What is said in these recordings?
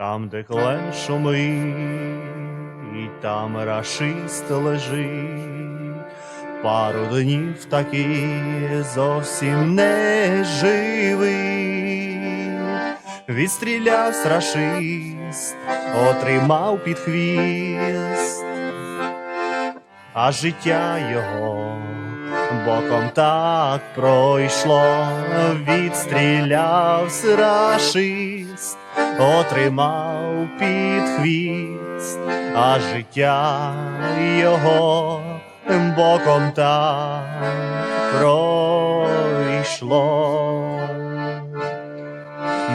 Там, де клен шумить, там рашист лежить, пару днів таки зовсім не живий. Відстрілявся рашист, отримав під хвіст, а життя його боком так пройшло, відстрілявся рашист, отримав під хвіст, а життя його боком так пройшло.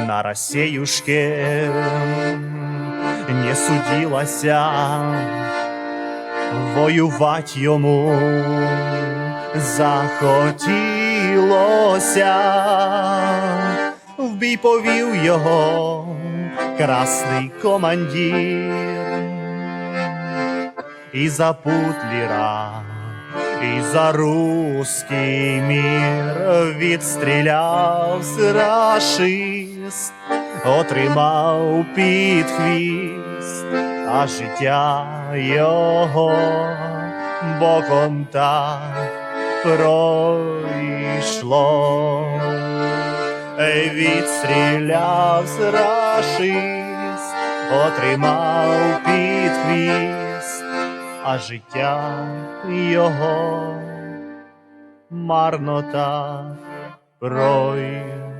На Россеюшке не судилася воювать йому захотілося, в бій повів його красний командир, і за путліра, і за руський мір відстрілявся рашист, отримав під хвіст, а життя його боком так пройшло. Ей, відстрілявся рашист, отримав під хвіст, а життя його марно так пройшло.